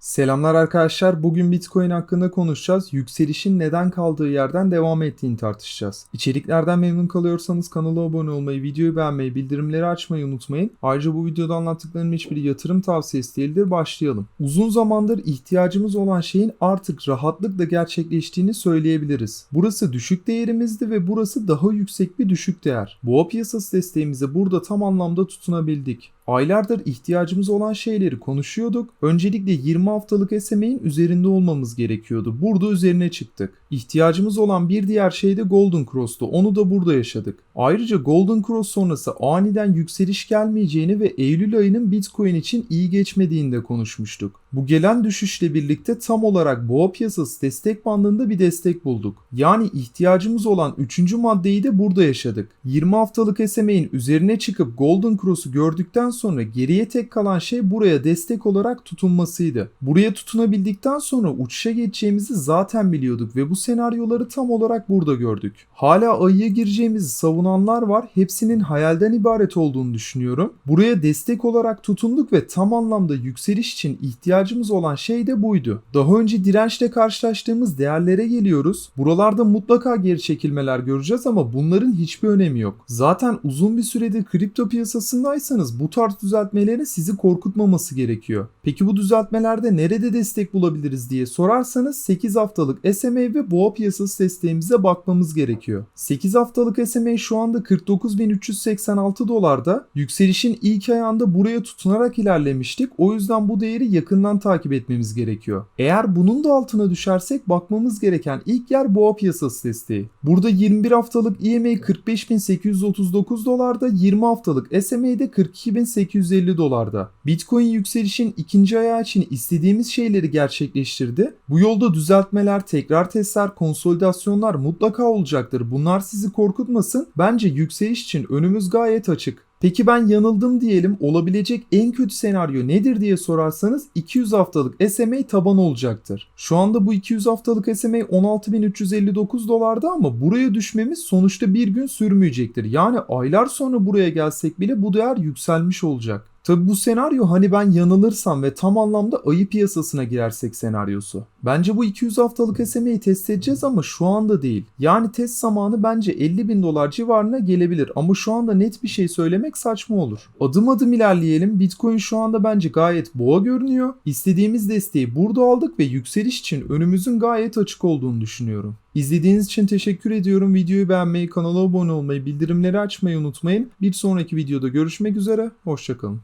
Selamlar arkadaşlar. Bugün Bitcoin hakkında konuşacağız. Yükselişin neden kaldığı yerden devam ettiğini tartışacağız. İçeriklerden memnun kalıyorsanız kanala abone olmayı, videoyu beğenmeyi, bildirimleri açmayı unutmayın. Ayrıca bu videoda anlattıklarım hiçbiri yatırım tavsiyesi değildir. Başlayalım. Uzun zamandır ihtiyacımız olan şeyin artık rahatlıkla gerçekleştiğini söyleyebiliriz. Burası düşük değerimizdi ve burası daha yüksek bir düşük değer. Boğa piyasası desteğimize burada tam anlamda tutunabildik. Aylardır ihtiyacımız olan şeyleri konuşuyorduk. Öncelikle 20 haftalık SMA'in üzerinde olmamız gerekiyordu. Burada üzerine çıktık. İhtiyacımız olan bir diğer şey de Golden Cross'tu. Onu da burada yaşadık. Ayrıca Golden Cross sonrası aniden yükseliş gelmeyeceğini ve Eylül ayının Bitcoin için iyi geçmediğini de konuşmuştuk. Bu gelen düşüşle birlikte tam olarak boğa piyasası destek bandında bir destek bulduk. Yani ihtiyacımız olan 3. maddeyi de burada yaşadık. 20 haftalık SMA'in üzerine çıkıp Golden Cross'u gördükten sonra geriye tek kalan şey buraya destek olarak tutunmasıydı. Buraya tutunabildikten sonra uçuşa geçeceğimizi zaten biliyorduk ve bu senaryoları tam olarak burada gördük. Hala ayıya gireceğimizi savunanlar var. Hepsinin hayalden ibaret olduğunu düşünüyorum. Buraya destek olarak tutunduk ve tam anlamda yükseliş için ihtiyacımız olan şey de buydu. Daha önce dirençle karşılaştığımız değerlere geliyoruz. Buralarda mutlaka geri çekilmeler göreceğiz ama bunların hiçbir önemi yok. Zaten uzun bir süredir kripto piyasasındaysanız bu tarz tarz düzeltmelerin sizi korkutmaması gerekiyor. Peki bu düzeltmelerde nerede destek bulabiliriz diye sorarsanız 8 haftalık SMA ve boğa piyasası desteğimize bakmamız gerekiyor. 8 haftalık SMA şu anda 49.386 dolarda. Yükselişin ilk ayağında buraya tutunarak ilerlemiştik. O yüzden bu değeri yakından takip etmemiz gerekiyor. Eğer bunun da altına düşersek bakmamız gereken ilk yer boğa piyasası desteği. Burada 21 haftalık EMA 45.839 dolarda, 20 haftalık SMA'de 42.000 2850 dolarda. Bitcoin yükselişin ikinci ayağı için istediğimiz şeyleri gerçekleştirdi. Bu yolda düzeltmeler, tekrar testler, konsolidasyonlar mutlaka olacaktır. Bunlar sizi korkutmasın. Bence yükseliş için önümüz gayet açık. Peki ben yanıldım diyelim olabilecek en kötü senaryo nedir diye sorarsanız 200 haftalık SMA taban olacaktır. Şu anda bu 200 haftalık SMA 16.359 dolarda ama buraya düşmemiz sonuçta bir gün sürmeyecektir. Yani aylar sonra buraya gelsek bile bu değer yükselmiş olacak. Tabi bu senaryo hani ben yanılırsam ve tam anlamda ayı piyasasına girersek senaryosu. Bence bu 200 haftalık SMA'yı test edeceğiz ama şu anda değil. Yani test zamanı bence 50 bin dolar civarına gelebilir ama şu anda net bir şey söylemek saçma olur. Adım adım ilerleyelim. Bitcoin şu anda bence gayet boğa görünüyor. İstediğimiz desteği burada aldık ve yükseliş için önümüzün gayet açık olduğunu düşünüyorum. İzlediğiniz için teşekkür ediyorum. Videoyu beğenmeyi, kanala abone olmayı, bildirimleri açmayı unutmayın. Bir sonraki videoda görüşmek üzere. Hoşçakalın.